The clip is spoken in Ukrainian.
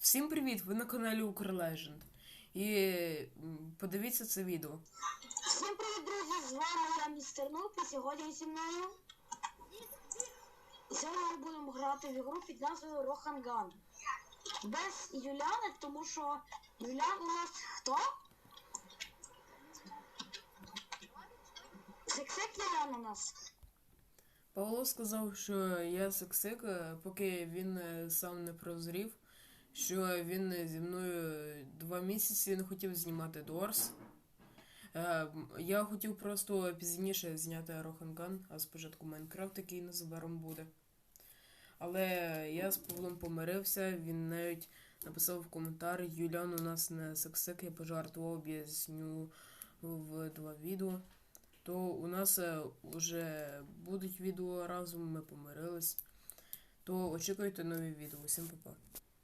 Всім привіт! Ви на каналі Укрлеженд. І подивіться це відео. Всім привіт, друзі! З вами я містер Нуп, і сьогодні зі мною. Сьогодні ми будемо грати в ігру під назвою Роханган. Без Юляни, тому що Юлян у нас хто? Сексик Юлян у нас. Павло сказав, що я сексик, е, поки він е, сам не прозрів, що він е, зі мною два місяці не хотів знімати Дорс. Е, Я хотів просто пізніше зняти Роханган, а спочатку Майнкрафт, який незабаром буде. Але я з Павлом помирився, він навіть написав в коментар Юлян у нас не сексик, я пожартував, об'ясню в два відео. То у нас е, вже будуть відео разом, ми помирились. То очікуйте нові відео. Всім па-па.